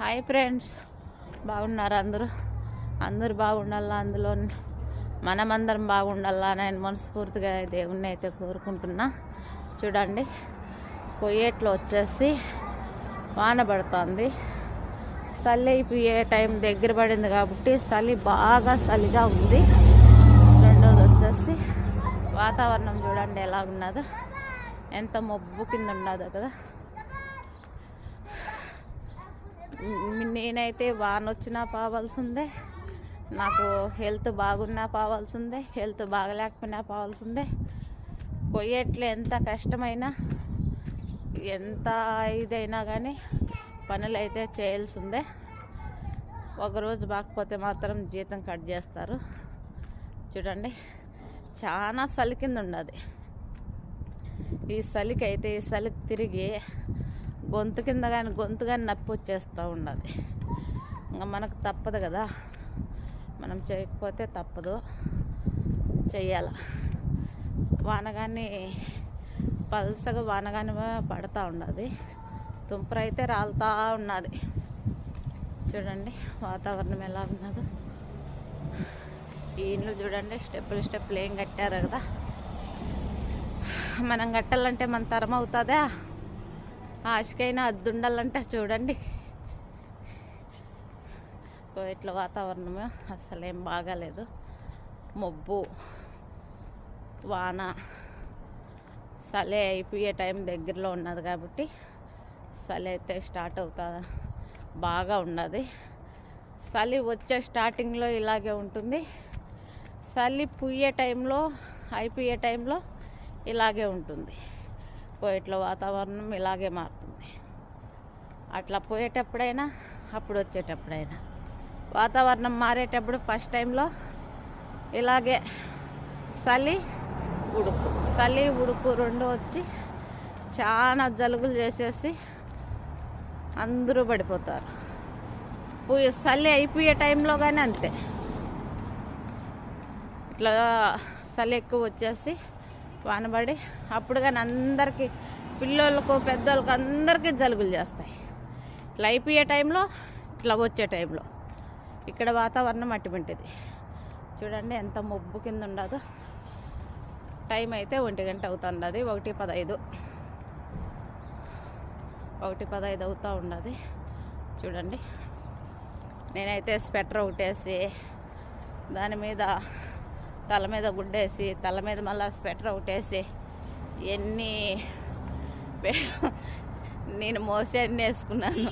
Hi friends బాగున్నారు అందరూ? అందరూ బాగుండాలా అందులో? మనమందరం బాగుండాలా నేను మనస్ఫూర్తిగా దేవుణ్ణి అయితే కోరుకుంటున్నా. చూడండి కొయ్యేట్లో వచ్చేసి వాన పడుతుంది. చలి అయిపోయే టైం దగ్గర పడింది కాబట్టి చలి బాగా చలిగా ఉంది. రెండోది వచ్చేసి వాతావరణం చూడండి ఎలా ఉన్నదో. ఎంత మబ్బు కింద ఉన్నదో కదా. నేనైతే వాన వచ్చినా పోవాల్సిందే. నాకు హెల్త్ బాగున్నా పోవాల్సిందే. హెల్త్ బాగలేకపోయినా పోవాల్సిందే. కొయ్యేట్లో ఎంత కష్టమైనా ఎంత ఇదైనా కానీ పనులు అయితే చేయాల్సిందే. ఒకరోజు బాకపోతే మాత్రం జీతం కట్ చేస్తారు. చూడండి చాలా చలి కింద ఉండదు ఈ చలికి అయితే ఈ సలికి తిరిగి గొంతు కింద కానీ గొంతు కానీ నొప్పి వచ్చేస్తూ ఉండదు. ఇంకా మనకు తప్పదు కదా. మనం చేయకపోతే తప్పదు. చెయ్యాల. వాన కానీ పల్సగా వాన కానీ పడతా ఉండదు. తుంపర అయితే రాలుతా ఉన్నది. చూడండి వాతావరణం ఎలా ఉన్నదో. ఈ ఇండ్లు చూడండి స్టెప్పులు స్టెప్పులు ఏం కట్టారు కదా. మనం కట్టాలంటే మన తరం అవుతుందా? ఆశకైనా అద్దుండాలంటే చూడండి. ఇట్లా వాతావరణం అసలేం బాగాలేదు. మబ్బు వాన చలి అయిపోయే టైం దగ్గరలో ఉన్నది కాబట్టి చలి అయితే స్టార్ట్ అవుతా బాగా ఉన్నది. చలి వచ్చే స్టార్టింగ్లో ఇలాగే ఉంటుంది. చలి పుయ్యే టైంలో అయిపోయే టైంలో ఇలాగే ఉంటుంది. కోయిట్లో వాతావరణం ఇలాగే మారుతుంది. అట్లా పోయేటప్పుడైనా అప్పుడు వచ్చేటప్పుడైనా. వాతావరణం మారేటప్పుడు ఫస్ట్ టైంలో ఇలాగే చలి ఉడుకు. చలి ఉడుకు రెండు వచ్చి చాలా జలుబులు చేసేసి అందరూ పడిపోతారు. పోయి చలి అయిపోయే టైంలో కానీ అంతే. ఇట్లా చలి ఎక్కువ వచ్చేసి వానబడి అప్పుడు కానీ అందరికీ పిల్లలకు పెద్దలకు అందరికీ జలుబులు చేస్తాయి. ఇట్లా అయిపోయే టైంలో ఇట్లా వచ్చే టైంలో. ఇక్కడ వాతావరణం అటువంటిది. చూడండి ఎంత మబ్బు కింద ఉండదు. టైం అయితే ఒంటి గంట అవుతుండదు ఒకటి పదహైదు. ఒకటి పదహైదు అవుతూ ఉండదు. చూడండి. నేనైతే స్వెటర్ ఒకటేసి దాని మీద తల మీద గుడ్డేసి తల మీద మళ్ళీ స్వెటర్ ఒకటేసి ఎన్ని నేను మోసే అన్ని వేసుకున్నాను.